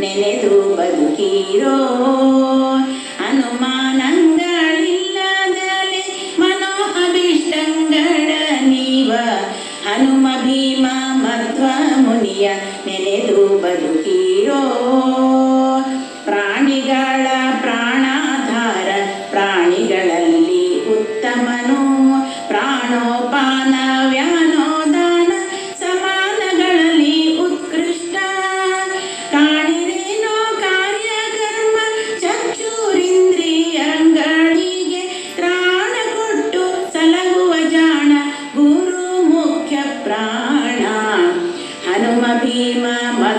ನೆನೆದು ಬದುಕಿರೋ ಅನುಮಾನಗಳಿಲ್ಲದಲೆ ಮನೋಹಭಿಷ್ಟಂಗಳ ನೀವ ಹನುಮ ಭೀಮ ಮಧ್ವ ಮುನಿಯ ನೆನೆ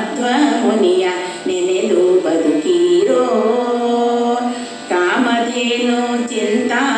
ಮಧ್ವ ಮುನಿಯ ನೆನೆದು ಬದುಕೀರೋ. ಕಾಮಧೇನು ಚಿಂತಾ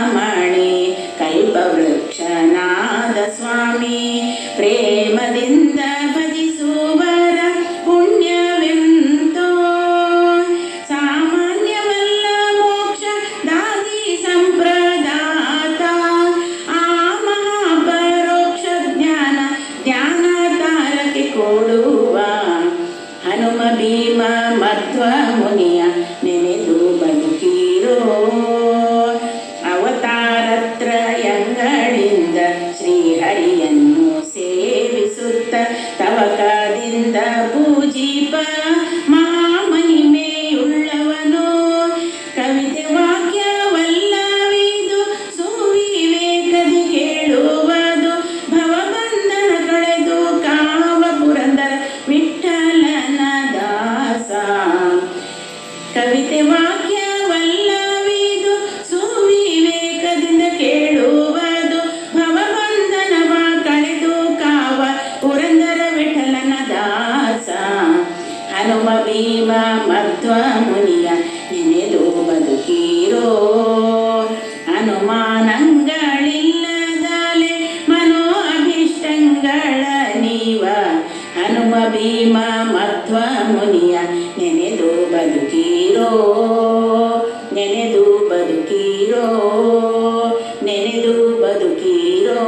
ಭೀಮ ಮಧ್ವ ಮುನಿಯ ನೆನೆದು ಬದುಕೀರೋ ಅವತಾರತ್ರಯಗಳಿಂದ ಶ್ರೀಹರಿಯನ್ನು ಸೇವಿಸುತ್ತ ತವಕದಿಂದ ಪೂಜಿಪ ಮಹಾಮಹಿಮೆಯುಳ್ಳವನು ಕವಿತೆ ವಾಕ್ಯವಲ್ಲವಿದು ಸುವಿವೇಕದಿಂದ ಕೇಳುವುದು, ಭವಬಂಧನವ ಕಳೆದು ಕಾವ, ಪುರಂದರ ವಿಠಲನ ದಾಸ. ಹನುಮ ಭೀಮ ಮಧ್ವ ಮುನಿಯ, ನೆನೆದು ಬದುಕೀರೋ. ಹನುಮಾನಂಗಳಿಲ್ಲದಲೆ ಮನೋ ಅಭಿಷ್ಟಗಳ ನೀವ. ಹನುಮ ಭೀಮ ಮಧ್ವ ಮುನಿಯ ಬದುಕೀರೋ ನೆನೆದು ಬದುಕೀರೋ ನೆನೆದು ಬದುಕೀರೋ